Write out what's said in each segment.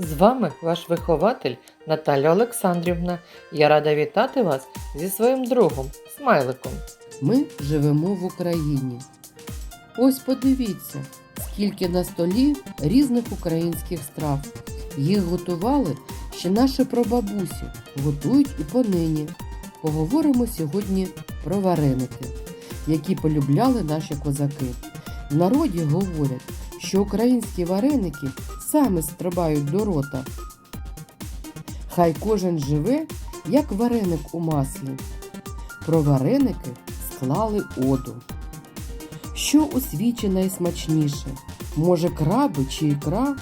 З вами ваш вихователь Наталя Олександрівна. Я рада вітати вас зі своїм другом Смайликом. Ми живемо в Україні. Ось подивіться, скільки на столі різних українських страв. Їх готували ще наші прабабусі, готують і понині. Поговоримо сьогодні про вареники, які полюбляли наші козаки. В народі говорять, що українські вареники саме стрибають до рота. Хай кожен живе, як вареник у маслі. Про вареники склали оду. Що у свічі найсмачніше? Може, краби чи ікра?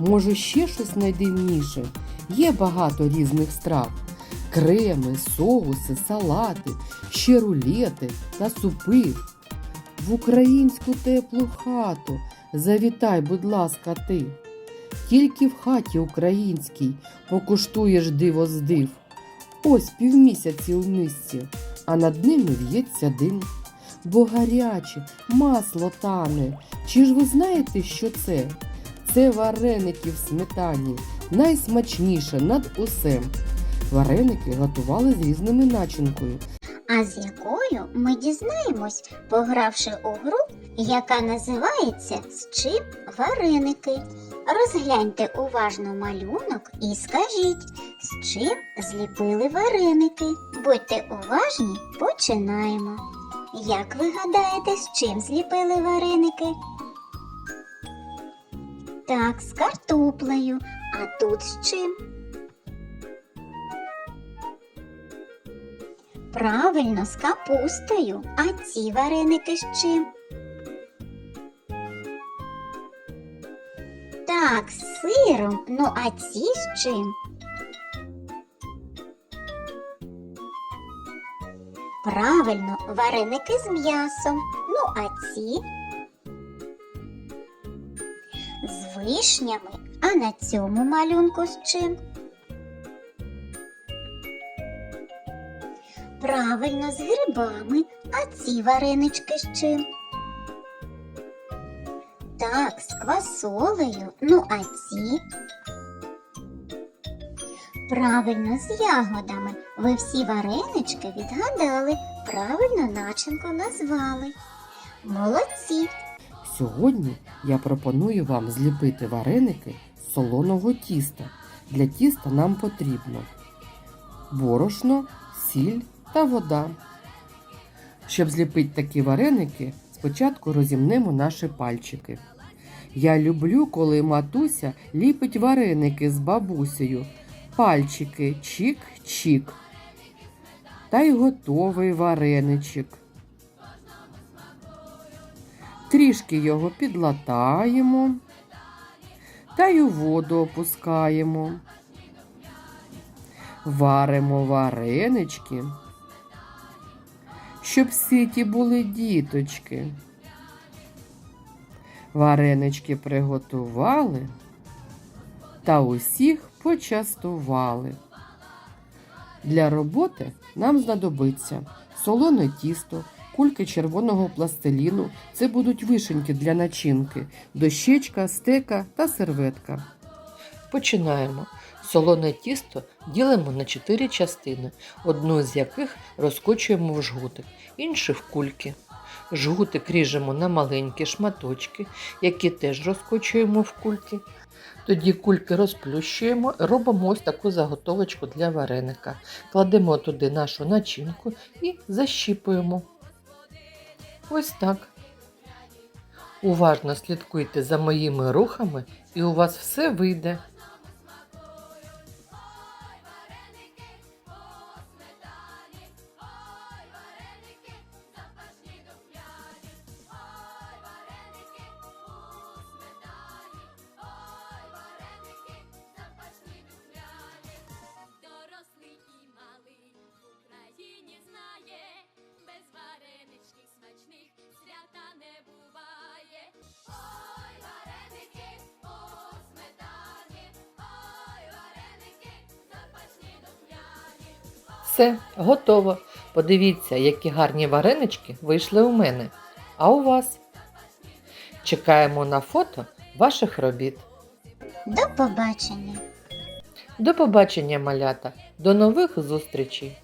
Може, ще щось найдивніше? Є багато різних страв: креми, соуси, салати, ще рулети та супи. В українську теплу хату завітай, будь ласка, ти. Тільки в хаті українській покуштуєш диво з див. Ось півмісяці у мисці, а над ними в'ється дим. Бо гаряче, масло тане. Чи ж ви знаєте, що це? Це вареники в сметані, найсмачніше над усем. Вареники готували з різними начинкою. а з якою ми дізнаємось, погравши у гру, яка називається З чим вареники. Розгляньте уважно малюнок і скажіть, з чим зліпили вареники. Будьте уважні, починаємо. Як ви гадаєте, з чим зліпили вареники? Так, з картоплею. А тут з чим? Правильно, з капустою. А ці вареники з чим? Так, з сиром. Ну а ці з чим? Правильно, вареники з м'ясом. Ну а ці? З вишнями. А на цьому малюнку з чим? Правильно, з грибами. А ці варенички з чим? Так, з квасолею. Ну, а ці? Правильно, з ягодами. Ви всі варенички відгадали, правильно начинку назвали. Молодці! Сьогодні я пропоную вам зліпити вареники з солоного тіста. Для тіста нам потрібно борошно, сіль та вода. Щоб зліпити такі вареники, спочатку розімнемо наші пальчики. Я люблю, коли матуся ліпить вареники з бабусею. Пальчики чик-чик. Та й готовий вареничок. Трішки його підлатаємо та й у воду опускаємо. Варимо варенички, щоб ситі були діточки. Варенички приготували та усіх почастували. Для роботи нам знадобиться солоне тісто, кульки червоного пластиліну. Це будуть вишеньки для начинки, дощечка, стека та серветка. Починаємо. Солоне тісто ділимо на 4 частини, одну з яких розкочуємо в жгутик, інші в кульки. Жгутик ріжемо на маленькі шматочки, які теж розкочуємо в кульки. Тоді кульки розплющуємо, робимо ось таку заготовочку для вареника. Кладемо туди нашу начинку і защіпуємо. Ось так. Уважно слідкуйте за моїми рухами, і у вас все вийде. Все, готово. Подивіться, які гарні варенички вийшли у мене. А у вас? Чекаємо на фото ваших робіт. До побачення! До побачення, малята, до нових зустрічей!